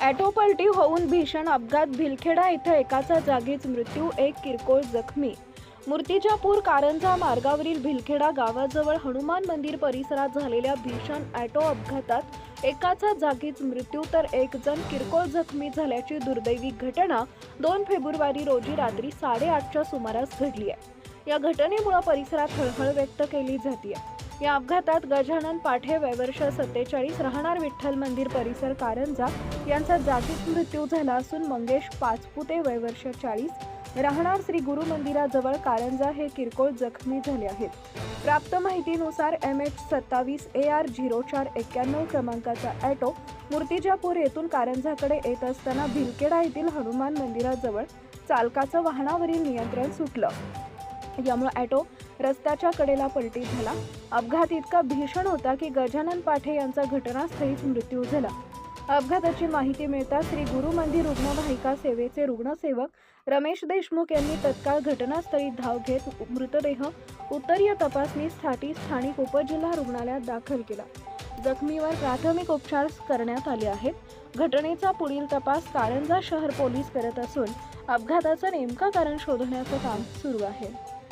Auto पलटी होऊन भीषण अपघात. भिलखेडा इथं एकाचा जागीच मृत्यू एक किरकोळ जखमी. मूर्तिजापूर कारंजा मार्गावरील भिलखेडा गावाजवळ हनुमान मंदिर परिसरात झालेल्या भीषण ॲटो अपघातात एकाचा जागीच मृत्यू तर एक जण किरकोळ जखमी झाल्याची दुर्दैवी घटना दोन फेब्रुवारी रोजी रात्री साडेआठच्या सुमारास घडली आहे. या घटनेमुळे परिसरात हळहळ व्यक्त केली जाते या अपघातात गजानन पाठे वयवर्ष सत्तेचाळीस राहणार विठ्ठल मंदिर परिसर कारंजा यांचा जागीच मृत्यू झाला असून मंगेश पाचपुते वयवर्ष चाळीस राहणार श्री गुरु मंदिराजवळ कारंजा हे किरकोळ जखमी झाले आहेत. प्राप्त माहितीनुसार एम एच सत्तावीस ए आर झिरो चार एक्क्याण्णव क्रमांकाचा ॲटो मूर्तिजापूर येथून कारंजाकडे येत असताना भिलकेडा येथील हनुमान मंदिराजवळ चालकाचं वाहनावरील नियंत्रण सुटलं. यामुळे ॲटो रस्त्याच्या कडेला पलटी झाला. अपघात इतका भीषण होता की गजानन पाठे यांचा घटनास्थळीच मृत्यू झाला. अपघाताची माहिती मिळताच श्री गुरु मंदिर रुग्णवाहिका सेवेचे रुग्णसेवक रमेश देशमुख यांनी तत्काळ घटनास्थळी धाव घेत मृतदेह उत्तरीय तपासणीसाठी स्थानिक उपजिल्हा रुग्णालयात दाखल केला. जखमीवर प्राथमिक उपचार करण्यात आले आहेत. घटनेचा पुढील तपास कारंजा शहर पोलीस करत असून अपघाताचं नेमकं कारण शोधण्याचं काम सुरू आहे.